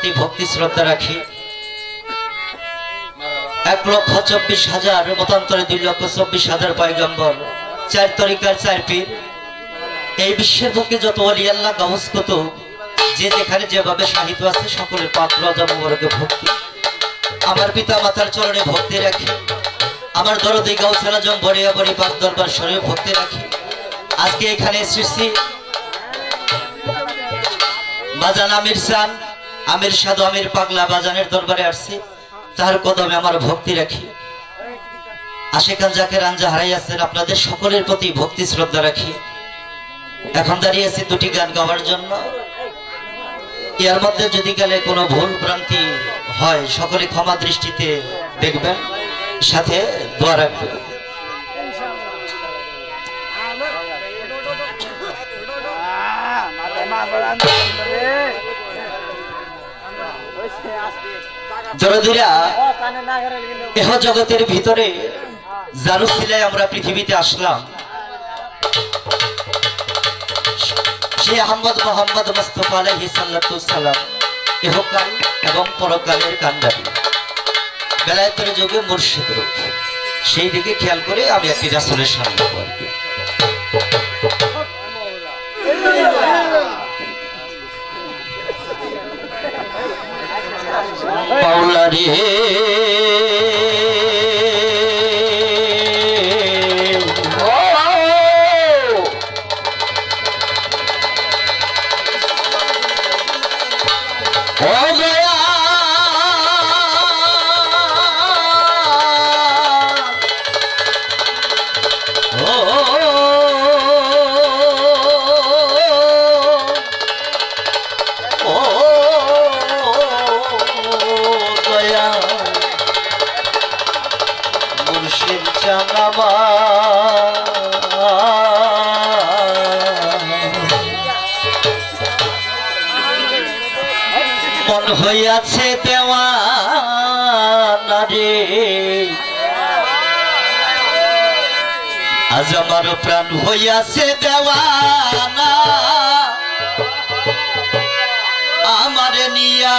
প্রতি ভক্তি শ্রদ্ধা রাখি। এক লক্ষ চব্বিশ হাজার মতান্তরে দুই লক্ষ চব্বিশ হাজার পয়গম্বর, চার তরিকার চার পীর। এই বিশ্বের বুকে যত অলি আল্লাহ গাউস কত যে যেখানে যেভাবে সাহিত্য আছে সকলের পাত্র জন্মবর্গে ভক্তি। আমার পিতা মাতার চরণে ভক্তি রাখি। আমার দরদি গাউসালা জম বড়িয়া বড়ি পাক দরবার শরীরে ভক্তি রাখি। আজকে এখানে এসেছি। বাজান আমির সান আমির সাধু, আমির পাগলা বাজানের দরবারে আসছি। তার কদমে আমার ভক্তি রাখি। আশেখান যাকে রাঞ্জা হারাইয়াছেন আপনাদের সকলের প্রতি ভক্তি শ্রদ্ধা রাখি। এখন দাঁড়িয়ে আছি দুটি গান গাওয়ার জন্য। এর মধ্যে যদি গেলে কোনো ভুল ভ্রান্তি হয়, সকলে ক্ষমা দৃষ্টিতে দেখবেন। সাথে দোয়া রাখবেন। দরদিরা এহ জগতের ভিতরে আমরা পৃথিবীতে আসলাম। সে আহমদ মোহাম্মদ মুস্তফা সালাম ইহকাল এবং পরকালের কান্ডারি। বেলায়েতের যুগে মুর্শিদ রূপ। সেই দিকে খেয়াল করে আমি একটি রাসূলের সামনে पौलरी মন হইয়াছে দেওয়ানা রে আজ আমার প্রাণ হইয়াছে দেওয়ানা আমারে নিয়া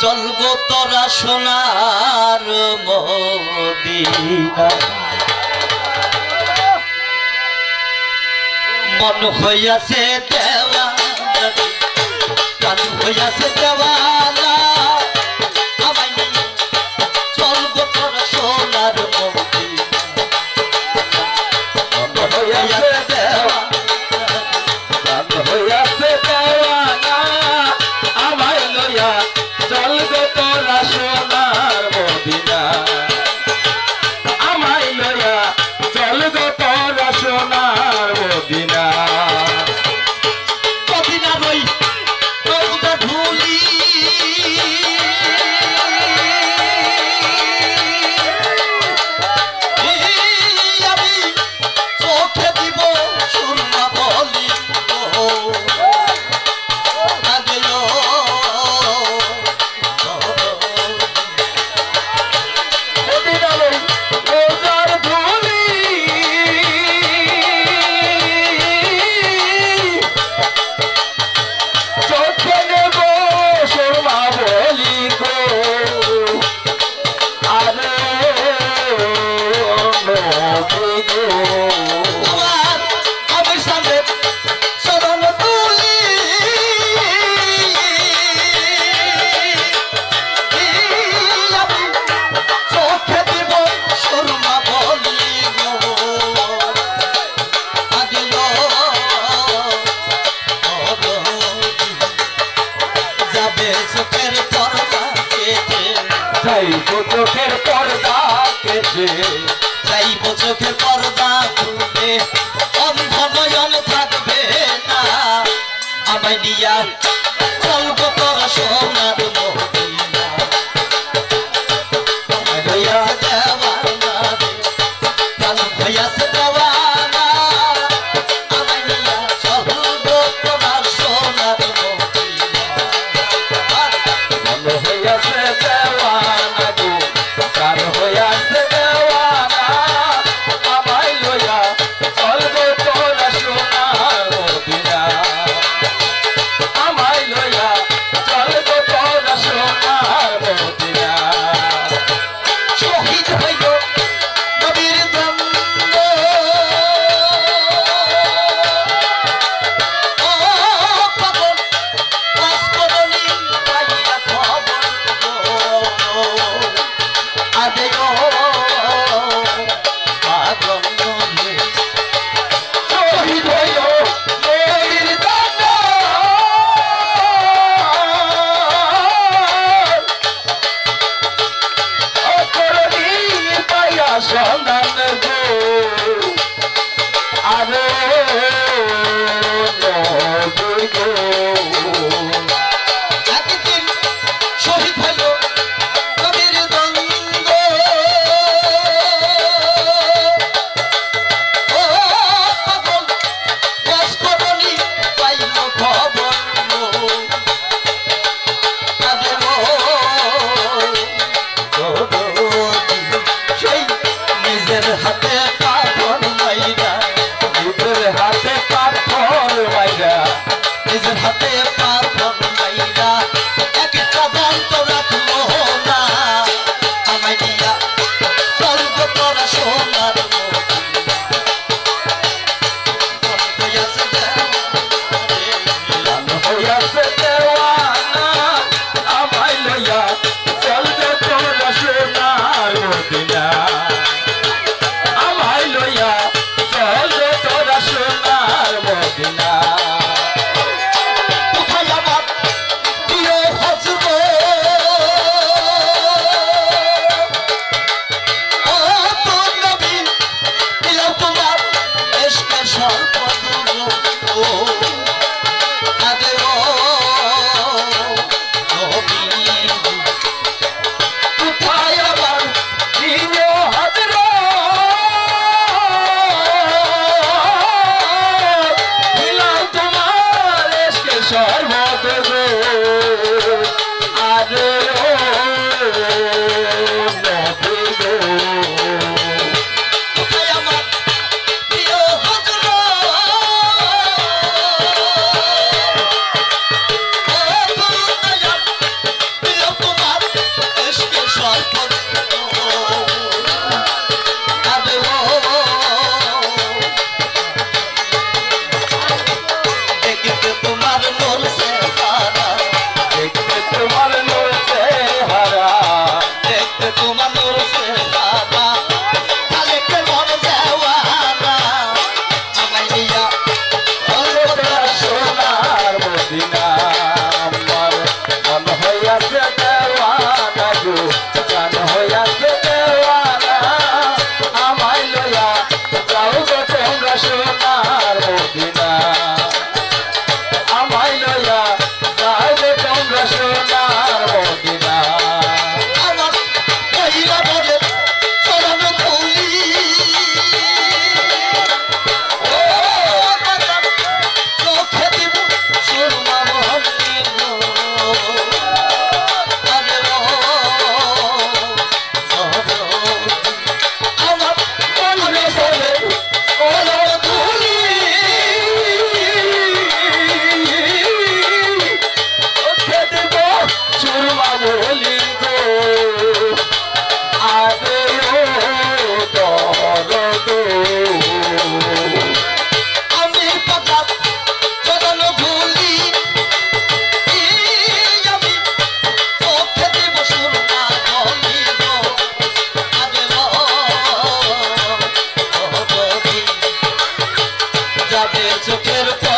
চলবো তোরা সোনার মদিনা মন হইয়াছে রে। প্রাণ হইয়াছে চোখের পর্দা কেটে চাইব চোখের পর্দা খুলে অন্ধ নয়ন থাকবে না। আমায় নিয়া চলব তোর সোনার to get a